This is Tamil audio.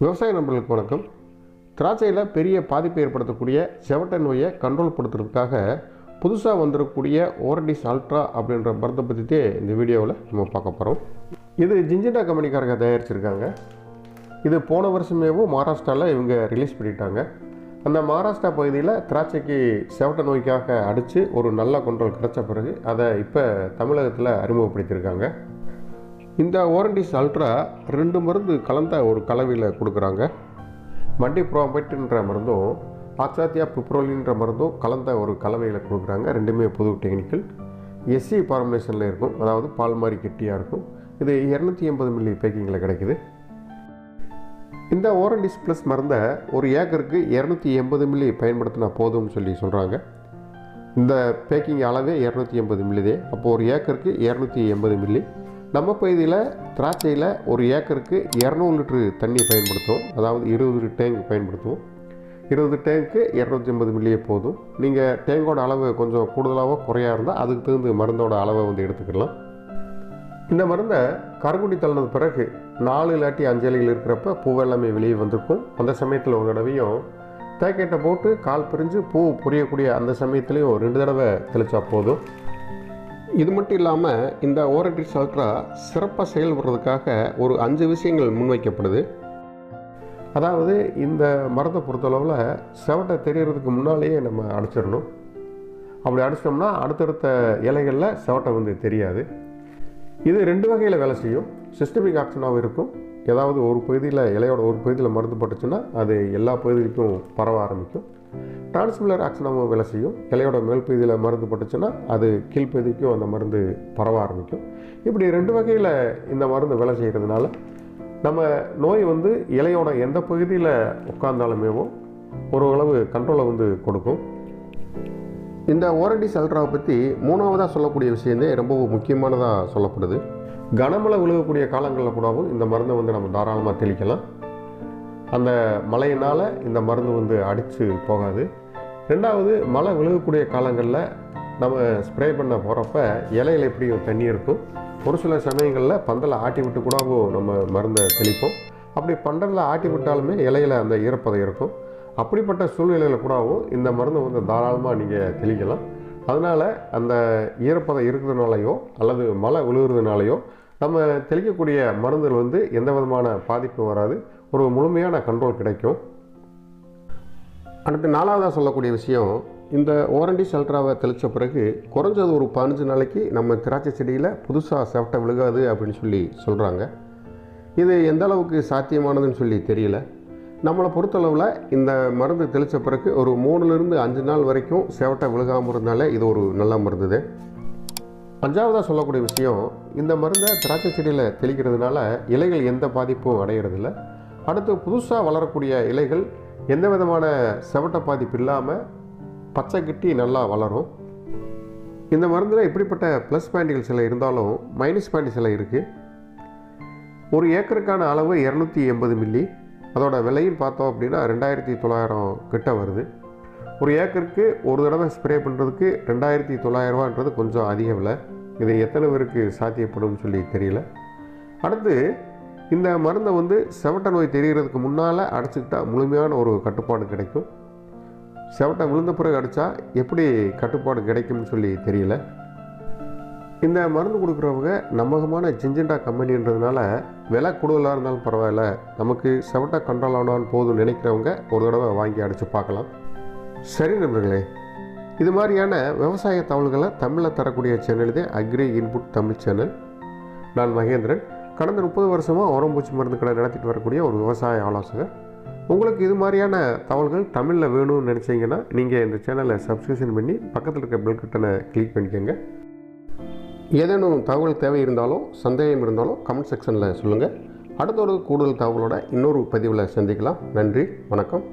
விவசாய நண்பர்களுக்கு வணக்கம். திராட்சையில் பெரிய பாதிப்பை ஏற்படுத்தக்கூடிய செவட்ட நோயை கண்ட்ரோல் படுத்துறதுக்காக புதுசாக வந்திருக்கக்கூடிய ஓரடிஸ் அல்ட்ரா அப்படின்ற மருந்தை பற்றி இந்த வீடியோவில் நம்ம பார்க்க போகிறோம் இது ஜிஞ்சிண்டா கம்பெனிக்காரங்க தயாரிச்சிருக்காங்க. இது போன வருஷமேவும் மகாராஷ்டிராவில் இவங்க ரிலீஸ் பண்ணிட்டாங்க. அந்த மகாராஷ்டிரா பகுதியில் திராட்சைக்கு செவட்டை நோய்க்காக அடித்து ஒரு நல்ல கண்ட்ரோல் கிடைச்ச பிறகு அதை இப்போ தமிழகத்தில் அறிமுகப்படுத்தியிருக்காங்க. இந்த ஓரண்டிஸ் அல்ட்ரா ரெண்டு மருந்து கலந்த ஒரு கலவையில் கொடுக்குறாங்க. மண்டி ப்ரோபைட்டுன்ற மருந்தும் பாச்சாத்தியா பிப்ரோலின்ற மருந்தும் கலந்த ஒரு கலவையில் கொடுக்குறாங்க. ரெண்டுமே புது டெக்னிக்கல் எஸ்சி ஃபார்முலேஷனில் இருக்கும். அதாவது பால் மாதிரி கெட்டியாக இருக்கும். இது இரநூத்தி எண்பது மில்லி பேக்கிங்கில் கிடைக்குது. இந்த ஓரண்டிஸ் ப்ளஸ் மருந்தை ஒரு ஏக்கருக்கு இரநூத்தி எண்பது மில்லி பயன்படுத்தினா போதும்னு சொல்லி சொல்கிறாங்க இந்த பேக்கிங் அளவே இரநூத்தி எண்பது மில்லிதே அப்போ ஒரு ஏக்கருக்கு இரநூத்தி எண்பது மில்லி நம்ம பகுதியில் திராட்சையில் ஒரு ஏக்கருக்கு இரநூறு லிட்ரு தண்ணி பயன்படுத்துவோம். அதாவது இருபது டேங்க் பயன்படுத்துவோம். இருபது டேங்க்கு இரநூத்தி ஐம்பது மில்லியே போதும். நீங்கள் டேங்கோட அளவு கொஞ்சம் கூடுதலாகவோ குறையா இருந்தால் அதுக்கு தகுந்த மருந்தோட அளவை வந்து எடுத்துக்கலாம். இந்த மருந்தை கருங்குடி தள்ளினது பிறகு நாலு இல்லாட்டி அஞ்சு இலைகள் இருக்கிறப்ப பூவெல்லாமே வெளியே வந்திருக்கும். அந்த சமயத்தில் ஒரு தடவையும் தேக்கெட்டை போட்டு கால் பிரிஞ்சு பூ புரியக்கூடிய அந்த சமயத்துலேயும் ரெண்டு தடவை தெளிச்சா போதும். இது மட்டும் இல்லாமல் இந்த ஓரட்டிஸ் அல்ட்ரா சிறப்பாக செயல்படுறதுக்காக ஒரு அஞ்சு விஷயங்கள் முன்வைக்கப்படுது. அதாவது இந்த மரத்தை பொறுத்தளவில் செவட்டை தெரியறதுக்கு முன்னாலேயே நம்ம அடிச்சிடணும். அப்படி அடிச்சிட்டோம்னா அடுத்தடுத்த இலைகளில் செவட்டை வந்து தெரியாது. இது ரெண்டு வகையில் வேலை செய்யும். சிஸ்டமிக் ஆக்ஷனாகவும் இருக்கும். ஏதாவது ஒரு பகுதியில் இலையோட ஒரு பகுதியில் மருந்து பட்டுச்சுன்னா அது எல்லா பகுதிக்கும் பரவ ஆரம்பிக்கும். டிரான்ஸ்மில்லர் ஆக்ஷனாகவும் வேலை செய்யும். இலையோட மேல் பகுதியில் மருந்து பட்டுச்சுன்னா அது கீழ்ப்பகுதிக்கும் அந்த மருந்து பரவ ஆரம்பிக்கும். இப்படி ரெண்டு வகையில் இந்த மருந்து வேலை செய்கிறதுனால நம்ம நோய் வந்து இலையோட எந்த பகுதியில் உட்கார்ந்தாலுமேவும் ஓரளவு கண்ட்ரோலை வந்து கொடுக்கும். இந்த ஓரடி அல்ட்ராவை பற்றி மூணாவதாக சொல்லக்கூடிய விஷயந்தே ரொம்ப முக்கியமானதாக சொல்லப்படுது. கனமழை விழுகக்கூடிய காலங்களில் கூடவும் இந்த மருந்தை வந்து நம்ம தாராளமாக தெளிக்கலாம். அந்த மழையினால் இந்த மருந்து வந்து அடித்து போகாது. ரெண்டாவது மழை விழுகக்கூடிய காலங்களில் நம்ம ஸ்ப்ரே பண்ண போகிறப்ப இலையில எப்படியும் தண்ணி இருக்கும். ஒரு சில சமயங்களில் பந்தலை ஆட்டி விட்டு கூடவும் நம்ம மருந்தை தெளிப்போம். அப்படி பண்டலில் ஆட்டி விட்டாலுமே இலையில் அந்த ஈரப்பதம் இருக்கும். அப்படிப்பட்ட சூழ்நிலையில் கூடவும் இந்த மருந்தை வந்து தாராளமாக நீங்கள் தெளிக்கலாம். அதனால் அந்த ஈரப்பதம் இருக்கிறதுனாலையோ அல்லது மழை விழுகிறதுனாலையோ நம்ம தெளிக்கக்கூடிய மருந்துகள் வந்து எந்த விதமான பாதிப்பும் வராது. ஒரு முழுமையான கண்ட்ரோல் கிடைக்கும். அடுத்து நாலாவதாக சொல்லக்கூடிய விஷயம் இந்த ஓரண்டி அல்ட்ராவை தெளித்த பிறகு குறைஞ்சது ஒரு பதினஞ்சு நாளைக்கு நம்ம திராட்சை செடியில் புதுசாக செவட்டை விழுகாது அப்படின்னு சொல்லி சொல்கிறாங்க இது எந்த அளவுக்கு சாத்தியமானதுன்னு சொல்லி தெரியல. நம்மளை பொறுத்தளவில் இந்த மருந்து தெளித்த பிறகு ஒரு மூணுலேருந்து அஞ்சு நாள் வரைக்கும் செவட்டை விழுகாமல் இருந்தாலே இது ஒரு நல்ல மருந்து தான் அஞ்சாவதாக சொல்லக்கூடிய விஷயம் இந்த மருந்தை திராட்சை செடியில் தெளிக்கிறதுனால இலைகள் எந்த பாதிப்பும் அடையிறதில்ல. அடுத்து புதுசாக வளரக்கூடிய இலைகள் எந்த விதமான செவட்ட பாதிப்பு இல்லாமல் பச்சை கிட்டி நல்லா வளரும். இந்த மருந்தில் இப்படிப்பட்ட ப்ளஸ் பாயிண்ட்கள் சில இருந்தாலும் மைனஸ் பாயிண்ட் சில இருக்குது ஒரு ஏக்கருக்கான அளவு இரநூத்தி எண்பது மில்லி அதோட விலையும் பார்த்தோம் அப்படின்னா ரெண்டாயிரத்தி தொள்ளாயிரம் கிட்ட வருது. ஒரு ஏக்கருக்கு ஒரு தடவை ஸ்ப்ரே பண்ணுறதுக்கு ரெண்டாயிரத்தி தொள்ளாயிரரூவான்றது கொஞ்சம் அதிக விலை இது எத்தனை பேருக்கு சாத்தியப்படும்னு சொல்லி தெரியல. அடுத்து இந்த மருந்தை வந்து செவட்ட நோய் தெரிகிறதுக்கு முன்னால் அடைச்சிக்கிட்டால் முழுமையான ஒரு கட்டுப்பாடு கிடைக்கும். செவட்டை விழுந்த பிறகு அடித்தா எப்படி கட்டுப்பாடு கிடைக்கும்னு சொல்லி தெரியல. இந்த மருந்து கொடுக்குறவங்க நம்பகமான ஜிஞ்சண்டா கம்பெனின்றதுனால விலை கூடுதலாக இருந்தாலும் பரவாயில்ல. நமக்கு செவட்டை கண்ட்ரோல் ஆனான்னு போதும் நினைக்கிறவங்க ஒரு தடவை வாங்கி அடித்து பார்க்கலாம். சரி நண்பர்களே இது மாதிரியான விவசாய தகவல்களை தமிழில் தரக்கூடிய சேனல் இதே அக்ரி இன்புட் தமிழ் சேனல். நான் மகேந்திரன். கடந்த முப்பது வருஷமாக உரம்பூச்சி மருந்து கடை நடத்திட்டு வரக்கூடிய ஒரு விவசாய ஆலோசகர். உங்களுக்கு இது மாதிரியான தகவல்கள் தமிழில் வேணும்னு நினச்சிங்கன்னா நீங்கள் இந்த சேனலை சப்ஸ்கிரிப்ஷன் பண்ணி பக்கத்தில் இருக்க பெல் கட்டனை கிளிக் பண்ணிக்கோங்க. ஏதேனும் தகவல் தேவை இருந்தாலும் சந்தேகம் இருந்தாலும் கமெண்ட் செக்ஷனில் சொல்லுங்கள் அடுத்த ஒரு கூடுதல் தகவலோட இன்னொரு பதிவில் சந்திக்கலாம். நன்றி வணக்கம்.